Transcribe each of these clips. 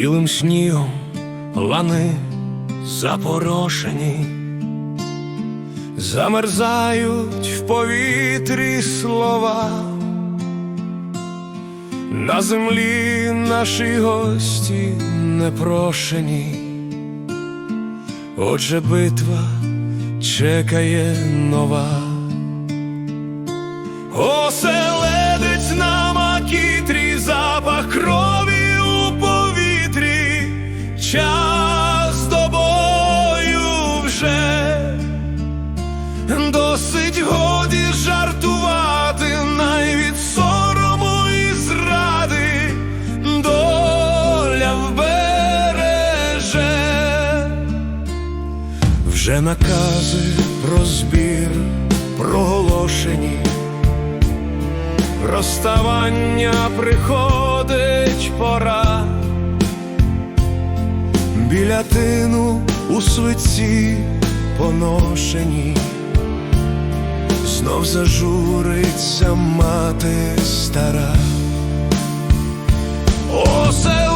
білим снігом лани запорошені, замерзають в повітрі слова. На землі наші гості непрошені, отже битва чекає нова. Оселедець Вже накази про збір проголошені, розставання приходить пора, біля тину у свиці поношені, знов зажуриться мати стара. Оселедець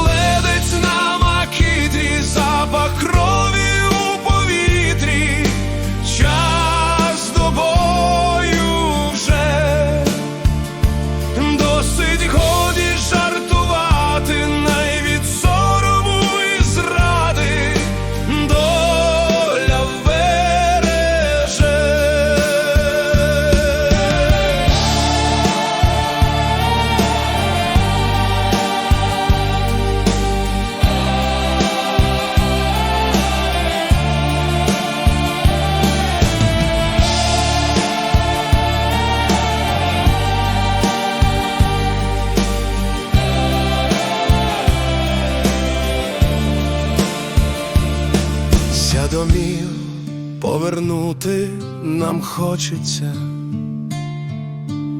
домів повернути нам хочеться,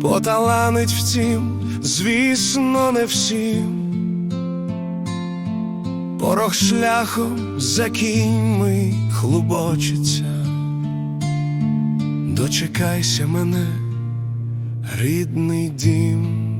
поталанить втім, звісно, не всім. Порох шляхом за кіньми хлубочиться, дочекайся мене, рідний дім.